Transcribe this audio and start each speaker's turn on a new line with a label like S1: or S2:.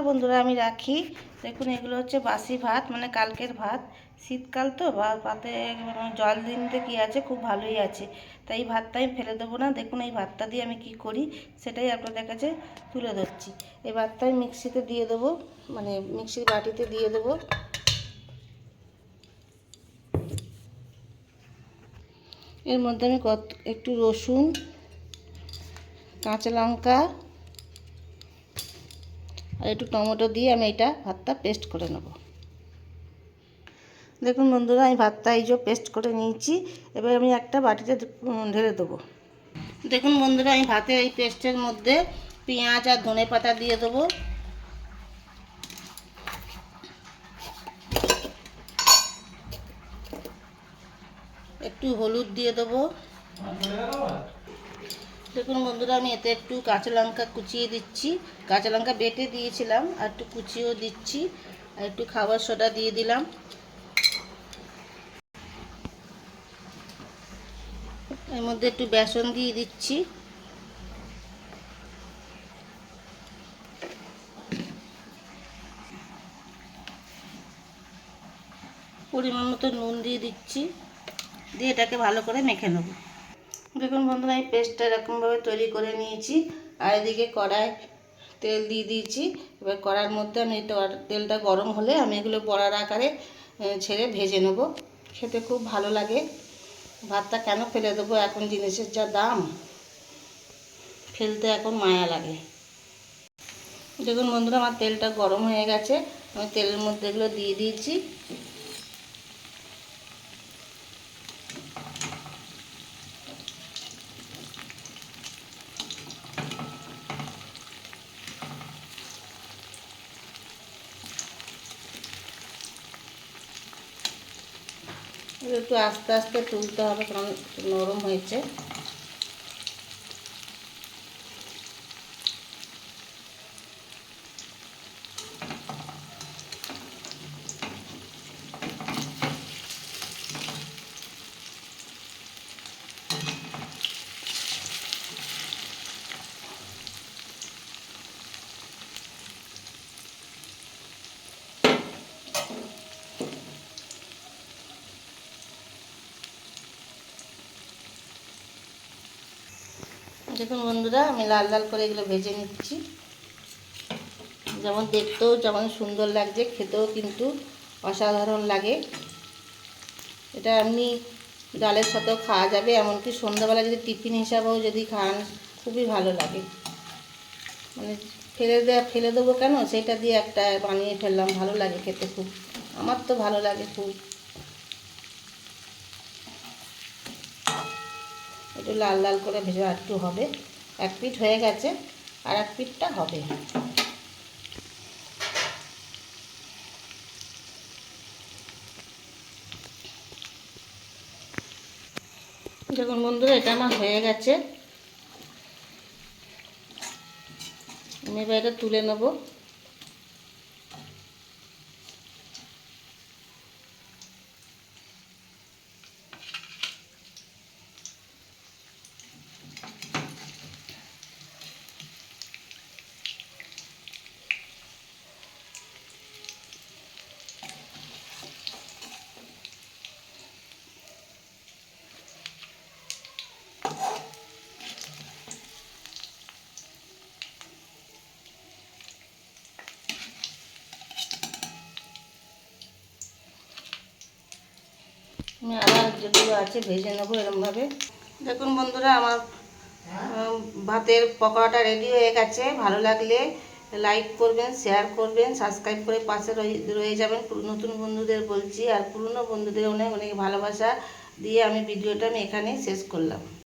S1: নমস্কার বন্ধুরা, আমি রাখি। দেখুন, এগুলো হচ্ছে বাসি ভাত মানে কালকের ভাত। শীতকাল তো ভাতে মানে জল দিনতে কি আছে, খুব ভালোই আছে। তাই এই ভাতটা আমি ফেলে দেবো না। দেখুন, এই ভাতটা দিয়ে আমি কি করি, সেটাই আপনাদের কাছে তুলে ধরছি। এই ভাতটা আমি মিক্সিতে দিয়ে দেবো মানে মিক্সির বাটিতে দিয়ে দেবো। এর মধ্যে আমি কত, একটু রসুন, কাঁচা লঙ্কা আর একটু টমেটো দিয়ে আমি এটা ভাতটা পেস্ট করে নেব। দেখুন বন্ধুরা, আমি ভাতটা এই যে পেস্ট করে নিয়েছি। এবার আমি একটা বাটিতে ঢেলে দেবো। দেখুন বন্ধুরা, আমি ভাতের এই পেস্টের মধ্যে পেঁয়াজ আর ধনে পাতা দিয়ে দেবো। একটু হলুদ দিয়ে দেবো। দেখুন বন্ধুরা, আমি এতে একটু কাঁচা লঙ্কা কুচিয়ে দিচ্ছি। কাঁচা লঙ্কা বেটে দিয়েছিলাম, আর একটু কুচিও দিচ্ছি। আর একটু খাবার সোডা দিয়ে দিলাম। এর মধ্যে একটু বেসন দিয়ে দিচ্ছি। পরিমাণ মতো নুন দিয়ে দিচ্ছি। দিয়ে এটাকে ভালো করে মেখে নেব। দেখুন বন্ধুরা আমি পেস্টটা এরকমভাবে তৈরি করে নিয়েছি। আর এদিকে কড়ায় তেল দিয়ে দিয়েছি। এবার কড়ার মধ্যে আমি তেলটা গরম হলে আমি এগুলো বড়ার আকারে ছেড়ে ভেজে নেব। খেতে খুব ভালো লাগে। ভাতটা কেন ফেলে দেবো? এখন জিনিসের যা দাম, ফেলতে এখন মায়া লাগে। দেখুন বন্ধুরা, আমার তেলটা গরম হয়ে গেছে। আমি তেলের মধ্যে এগুলো দিয়ে দিয়েছি। একটু আস্তে আস্তে তুলতে হবে কারণ নরম হয়েছে। দেখুন বন্ধুরা, আমি লাল লাল করে এগুলো ভেজে নিচ্ছি। যেমন দেখতেও যেমন সুন্দর লাগছে, খেতেও কিন্তু অসাধারণ লাগে। এটা এমনি ডালের সাথেও খাওয়া যাবে, এমনকি সন্ধ্যাবেলা যদি টিফিন হিসাবেও যদি খান, খুবই ভালো লাগে। মানে ফেলে দেওয়া ফেলে দেবো কেন? সেটা দিয়ে একটা বানিয়ে ফেললাম, ভালো লাগে খেতে খুব। আমার তো ভালো লাগে খুব। একটু লাল লাল করে ভেজে একটু হবে। এক পিঠ হয়ে গেছে, আর এক পিঠটা হবে। দেখুন বন্ধুরা, এটা আমার হয়ে গেছে। আমি এবার এটা তুলে নেব। আমি আবার যেগুলো আছে ভেজে নেব এরমভাবে। দেখুন বন্ধুরা, আমার ভাতের পকোড়াটা রেডি হয়ে গেছে। ভালো লাগলে লাইক করবেন শেয়ার করবেন সাবস্ক্রাইব করে পাশে রয়ে- যাবেন। নতুন বন্ধুদের বলছি, আর পুরনো বন্ধুদের অনেক অনেক ভালোবাসা দিয়ে আমি ভিডিওটা আমি এখানেই শেষ করলাম।